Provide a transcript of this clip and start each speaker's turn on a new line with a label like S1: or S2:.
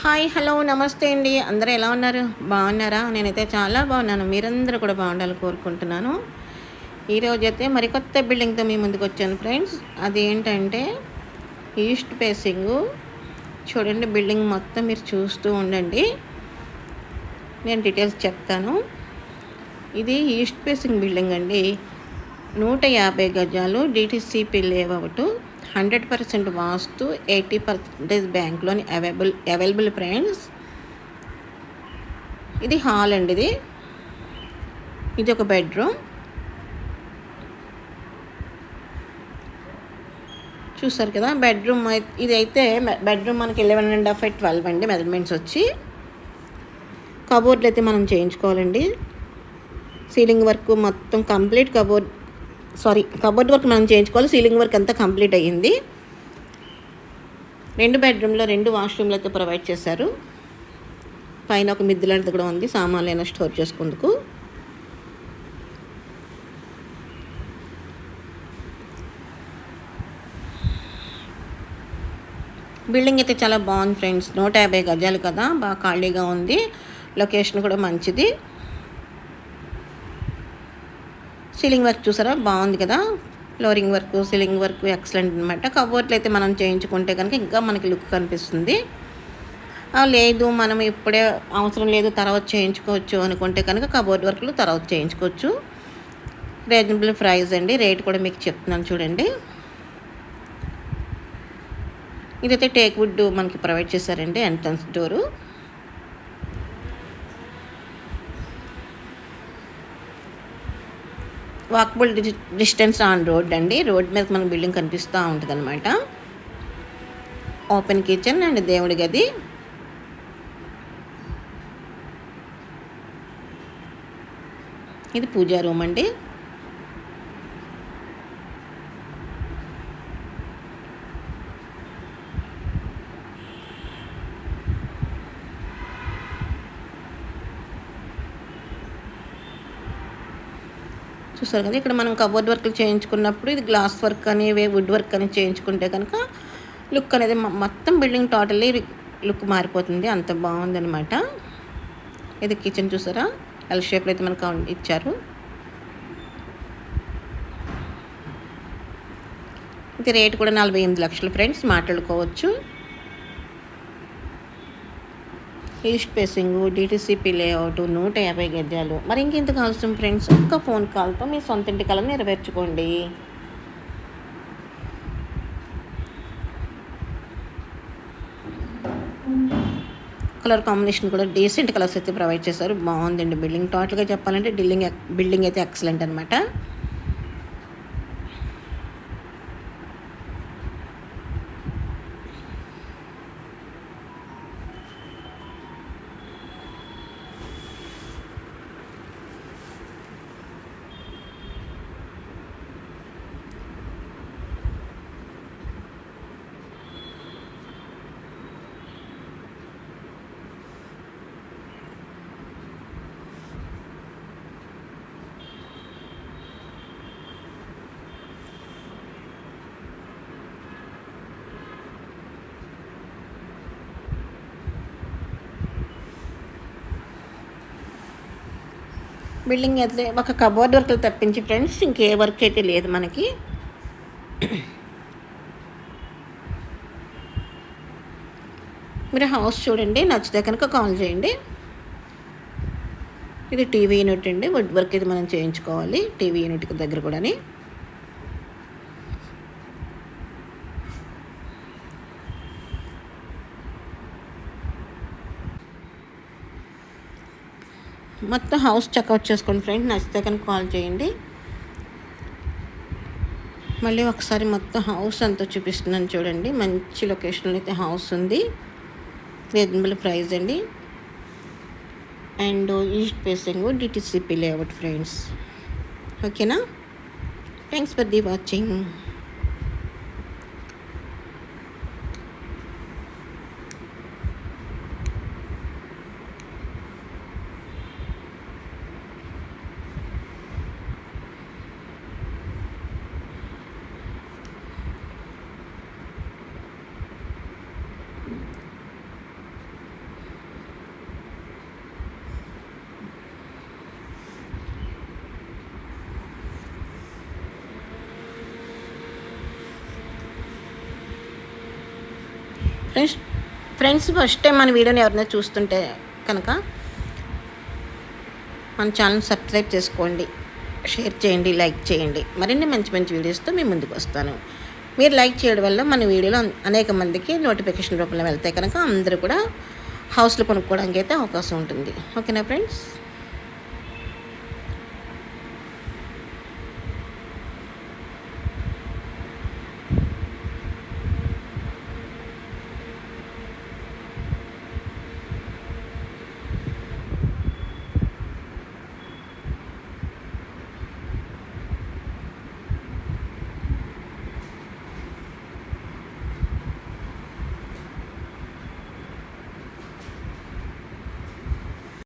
S1: Hi hello నమస్తే అండి. అందరూ ఎలా ఉన్నారు? బాగున్నారా? నేనైతే చాలా బాగున్నాను. మీరందరూ కూడా బాగుండాలని కోరుకుంటున్నాను. ఈరోజు అయితే మరికొత్త బిల్డింగ్తో మీ ముందుకు వచ్చాను ఫ్రెండ్స్ అది ఏంటంటే ఈస్ట్ ఫేసింగ్ చూడండి బిల్డింగ్ మొత్తం మీరు చూస్తూ ఉండండి. నేను డీటెయిల్స్ చెప్తాను. ఇది ఈస్ట్ ఫేసింగ్ బిల్డింగ్ అండి. నూట యాభై గజాలు DTCP layout hundred percent vastu eighty percentage బ్యాంక్లోని available available friends. ఇది హాల్ అండి ఇది. ఇది ఒక బెడ్రూమ్. చూసారు కదా బెడ్రూమ్ ఇది అయితే బెడ్రూమ్ మనకి ఎలెవెన్ అండ్ హాఫ్ ట్వెల్వ్ అండి మెజర్మెంట్స్ వచ్చి. కబోర్డ్లు అయితే మనం చేయించుకోవాలండి. సీలింగ్ వర్క్ మొత్తం complete cupboard sorry cupboard work మనం చేయించుకోవాలి. సీలింగ్ వర్క్ అంతా కంప్లీట్ అయ్యింది. రెండు బెడ్రూమ్లో రెండు వాష్రూమ్లు అయితే ప్రొవైడ్ చేశారు. పైన ఒక మిద్దు లాంటిది కూడా ఉంది. సామాన్లు అయినా స్టోర్ చేసుకుందుకు. బిల్డింగ్ అయితే చాలా బాగుంది ఫ్రెండ్స్. నూట యాభై గజాలు కదా బాగా ఖాళీగా ఉంది. లొకేషన్ కూడా మంచిది. సీలింగ్ వర్క్ చూసారా? బాగుంది కదా? Flooring work ceiling work excellent అనమాట కబోర్డ్లు అయితే మనం చేయించుకుంటే కనుక ఇంకా మనకి లుక్ కనిపిస్తుంది. లేదు మనం ఇప్పుడే అవసరం లేదు తర్వాత చేయించుకోవచ్చు అనుకుంటే కనుక కబోర్డ్ వర్క్లు తర్వాత చేయించుకోవచ్చు. రీజనబుల్ ప్రైస్ అండి. రేట్ కూడా మీకు చెప్తున్నాను చూడండి. ఇదైతే టేక్ వుడ్ మనకి ప్రొవైడ్ చేశారండి entrance door. Walkable distance on road అండి. రోడ్ మీద మన బిల్డింగ్ కనిపిస్తూ ఉంటుంది అనమాట ఓపెన్ కిచెన్ అండ్ దేవుడి గది. ఇది పూజా రూమ్ అండి. చూసారు కదా ఇక్కడ మనం కబోర్డ్ వర్క్లు చేయించుకున్నప్పుడు ఇది గ్లాస్ వర్క్ అని వుడ్ వర్క్ అని చేయించుకుంటే కనుక లుక్ అనేది మొత్తం బిల్డింగ్ టోటల్లీ లుక్ మారిపోతుంది. అంత బాగుందనమాట ఇది కిచెన్ చూసారా? ఎల్ షేప్లో అయితే మనకు ఇచ్చారు. ఇది రేట్ కూడా నలభై ఎనిమిది లక్షలు ఫ్రెండ్స్. మాట్లాడుకోవచ్చు. ఈస్ట్ ఫేసింగ్ డిటీసీపీ లేఅవుట్ నూట యాభై గద్యాలు మరి ఇంకెందుకు అవసరం ఫ్రెండ్స్ ఒక్క ఫోన్ కాల్తో మీ సొంత ఇంటి కళ నెరవేర్చుకోండి. కలర్ కాంబినేషన్ కూడా డీసెంట్ కలర్స్ అయితే ప్రొవైడ్ చేశారు. బాగుందండి. బిల్డింగ్ టోటల్గా చెప్పాలంటే బిల్డింగ్ బిల్డింగ్ అయితే ఎక్సలెంట్ అనమాట బిల్డింగ్ అయితే ఒక కబోర్డ్ వర్క్లు తప్పించి ఫ్రెండ్స్ ఇంకే వర్క్ అయితే లేదు మనకి. మీరు హౌస్ చూడండి నచ్చితే కనుక కాల్ చేయండి. ఇది టీవీ యూనిట్ అండి వుడ్ వర్క్ ఇది మనం చేయించుకోవాలి టీవీ యూనిట్కి దగ్గర కూడాని. మొత్తం హౌస్ చెక్అవుట్ చేసుకోండి ఫ్రెండ్ నచ్చితే కనుక కాల్ చేయండి. మళ్ళీ ఒకసారి మొత్తం హౌస్ అంతా చూపిస్తున్నాను చూడండి. మంచి లొకేషన్లో అయితే హౌస్ ఉంది. రీజనబుల్ ప్రైస్ అండి. And east facing DTCP layout friends. ఓకేనా? Thanks for the watching. Friends friends first time మన వీడియోని ఎవరైనా చూస్తుంటే కనుక మన ఛానల్ సబ్స్క్రైబ్ చేసుకోండి షేర్ చేయండి లైక్ చేయండి. మరిన్ని మంచి మంచి వీడియోస్తో మేము ముందుకు వస్తాను. మీరు లైక్ చేయడం వల్ల మన వీడియోలో అనేక మందికి నోటిఫికేషన్ రూపంలో వెళ్తాయి కనుక అందరూ కూడా హౌస్లో కొనుక్కోవడానికి అయితే అవకాశం ఉంటుంది. ఓకేనా ఫ్రెండ్స్